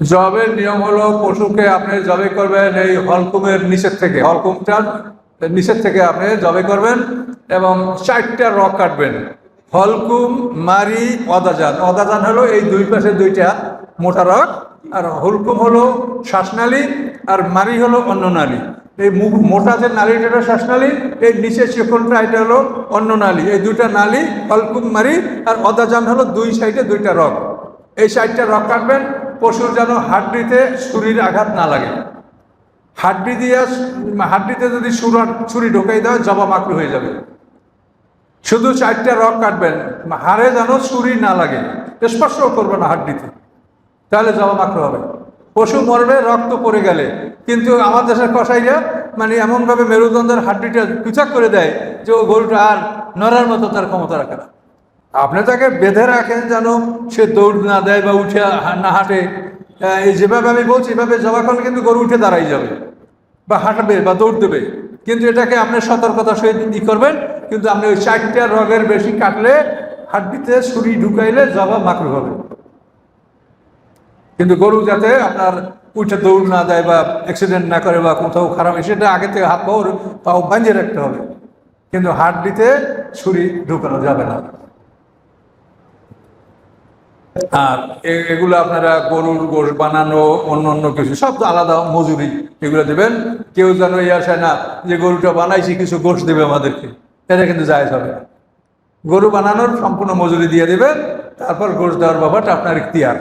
জবের নিয়ম হলো পশুকে আপনি জবে করবেন এই হলকুমের নিচের থেকে, হলকুমটার নিচের থেকে আপনি জবে করবেন এবং চারটা রক কাটবেন। হলকুম, মারি, অদাজান। অদাজান হলো এই দুই পাশে দুইটা মোটা রক, আর হলকুম হলো শ্বাসনালী আর মারি হলো অন্য নালী। এই মোটা যে নালীটা হলো শ্বাসনালী এই নিচের চিকনটা এটা হলো অন্য নালী। এই দুইটা নালী, হলকুম, মারি, আর অদাজান হলো দুই সাইডে দুইটা রক। এই সাইডটা রক কাটবেন পশুর যেন হাড্ডিতে ছুরির আঘাত না লাগে। হাড্ডি দিয়ে হাড্ডিতে যদি সুর, ছুরি ঢোকাই দেয়, জবা মাকড়ু হয়ে যাবে। শুধু চারটা রক কাটবেন, হাড়ে যেন ছুরি না লাগে। স্পর্শ করবে না হাড্ডিতে। তাহলে জবা মাকড়ু হবে। পশু মরবে রক্ত পড়ে গেলে। কিন্তু আমার দেশের কষাইরা মানে এমনভাবে মেরুদণ্ডের হাড্ডিটা পৃথক করে দেয় যে ও গরুটা আর নড়ার মতো তার ক্ষমতা রাখে না। আপনি তাকে বেঁধে রাখেন যেন সে দৌড় না দেয় বা উঠে না হাঁটে। এই যেভাবে আমি বলছি, এভাবে জবা করলে কিন্তু গরু উঠে দাঁড়াই যাবে বা হাঁটবে বা দৌড় দেবে। কিন্তু এটাকে আপনি সতর্কতার সহিত ই করবেন, কিন্তু আপনি ওই চারটা রগের বেশি কাটলে, হাড্ডিতে ছুরি ঢুকাইলে জবা মাকড়ু হবে। কিন্তু গরু যাতে আপনার উঠে দৌড় না দেয় বা অ্যাক্সিডেন্ট না করে বা কোথাও খারাপ সেটা আগে থেকে হাত পাও পাও বাঁধিয়ে রাখতে হবে। কিন্তু হাড্ডিতে ছুরি ঢুকানো যাবে না। আর এগুলো আপনারা গরুর গোশ বানানো অন্য অন্য কিছু, সব তো আলাদা মজুরি। এগুলো দেবেন, কেউ যেন এই আসে না যে গরুটা বানাইছি, কিছু গোশ দেবে আমাদেরকে। এটা কিন্তু যায় হবে না। গরু বানানোর সম্পূর্ণ মজুরি দিয়ে দেবেন, তারপর গোশ দেওয়ার ব্যাপারটা আপনার ইখতিয়ার।